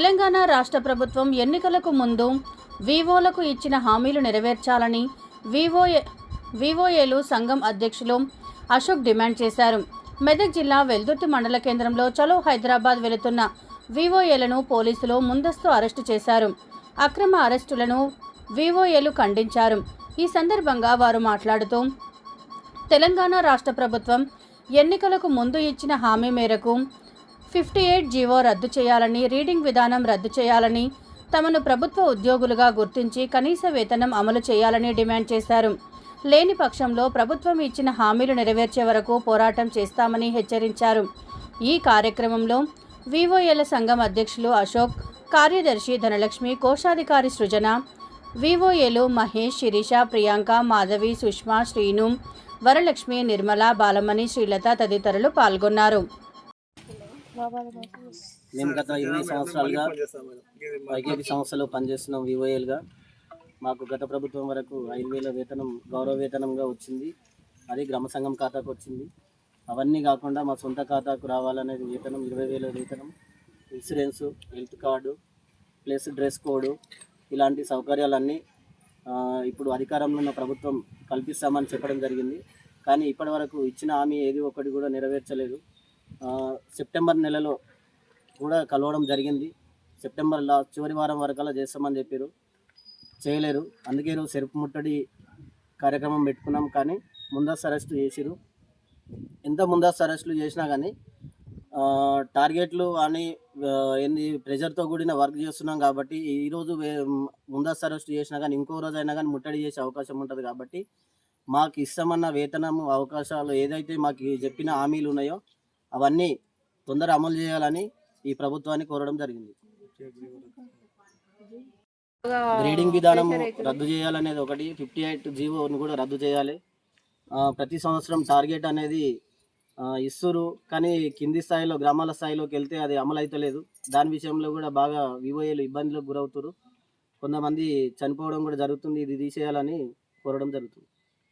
తెలంగాణ రాష్ట్ర ప్రభుత్వం ఎన్నికలకు ముందు వివోలకు ఇచ్చిన హామీలు నెరవేర్చాలని వివోఏ వివోఏలు సంఘం అధ్యక్షులు అశోక్ డిమాండ్ చేశారు. మెదక్ జిల్లా వెల్దుర్తి మండల కేంద్రంలో చలో హైదరాబాద్ వెళుతున్న వివోఏలను పోలీసులు ముందస్తు అరెస్టు చేశారు. అక్రమ అరెస్టులను వివోఏలు ఖండించారు. ఈ సందర్భంగా వారు మాట్లాడుతూ తెలంగాణ రాష్ట్ర ప్రభుత్వం ఎన్నికలకు ముందు ఇచ్చిన హామీ మేరకు ఫిఫ్టీ ఎయిట్ జీవో రద్దు చేయాలని రీడింగ్ విధానం రద్దు చేయాలని తమను ప్రభుత్వ ఉద్యోగులుగా గుర్తించి కనీస వేతనం అమలు చేయాలని డిమాండ్ చేశారు. లేని పక్షంలో ప్రభుత్వం ఇచ్చిన హామీలు నెరవేర్చే వరకు పోరాటం చేస్తామని హెచ్చరించారు. ఈ కార్యక్రమంలో వివోఎల్ సంఘం అధ్యక్షులు అశోక్ కార్యదర్శి ధనలక్ష్మి కోశాధికారి సృజన వివోఏలు మహేష్ శిరీష ప్రియాంక మాధవి సుష్మా శ్రీను వరలక్ష్మి నిర్మల బాలమణి శ్రీలత తదితరులు పాల్గొన్నారు. మేము గత ఇరవై సంవత్సరాలుగా వైకేపీ సంస్థలో పనిచేస్తున్నాం వివోఏలుగా మాకు గత ప్రభుత్వం వరకు ఐదు వేల వేతనం గౌరవ వేతనంగా వచ్చింది. అది గ్రామ సంఘం ఖాతాకు వచ్చింది. అవన్నీ కాకుండా మా సొంత ఖాతాకు రావాలనేది వేతనం ఇరవై వేల వేతనం. Insurance health card plus dress code ఇలాంటి సౌకర్యాలన్నీ ఆ, ఇప్పుడు అధికారంలో ఉన్న ప్రభుత్వం కల్పిస్తామని చెప్పడం జరిగింది. కానీ ఇప్పటి వరకు ఇచ్చిన హామీ ఏది ఒకటి కూడా నెరవేర్చలేదు. సెప్టెంబర్ నెలలో కూడా కలవడం జరిగింది. సెప్టెంబర్ లా చివరి వారం వరకల్లా చేస్తామని చెప్పారు చేయలేరు. అందుకే ఈరోజు సెరుపు ముట్టడి కార్యక్రమం పెట్టుకున్నాం కానీ ముందస్తు అరెస్టు చేసిరు ఎంత ముందస్తు అరెస్టులు చేసినా కానీ టార్గెట్లు అని ఎన్ని ఏంది కూడిన వర్క్ చేస్తున్నాం కాబట్టి ఈరోజు ముందస్తు అరెస్ట్ చేసినా కానీ ఇంకో రోజు అయినా కానీ ముట్టడి చేసే అవకాశం ఉంటుంది కాబట్టి మాకు ఇష్టమన్న వేతనం అవకాశాలు ఏదైతే మాకు చెప్పిన హామీలు ఉన్నాయో అవన్నీ తొందర అమలు చేయాలని ఈ ప్రభుత్వాన్ని కోరడం జరిగింది. గ్రేడింగ్ విధానం రద్దు చేయాలనేది ఒకటి ఫిఫ్టీ ఎయిట్ జీవోని కూడా రద్దు చేయాలి. ప్రతి సంవత్సరం టార్గెట్ అనేది ఇస్తురు కానీ కింది స్థాయిలో గ్రామాల స్థాయిలోకి వెళ్తే అది అమలు అవుతలేదు దాని విషయంలో కూడా బాగా వివోఏలు ఇబ్బందులకు గురవుతారు. కొంతమంది చనిపోవడం కూడా జరుగుతుంది ఇది తీసేయాలని కోరడం జరుగుతుంది.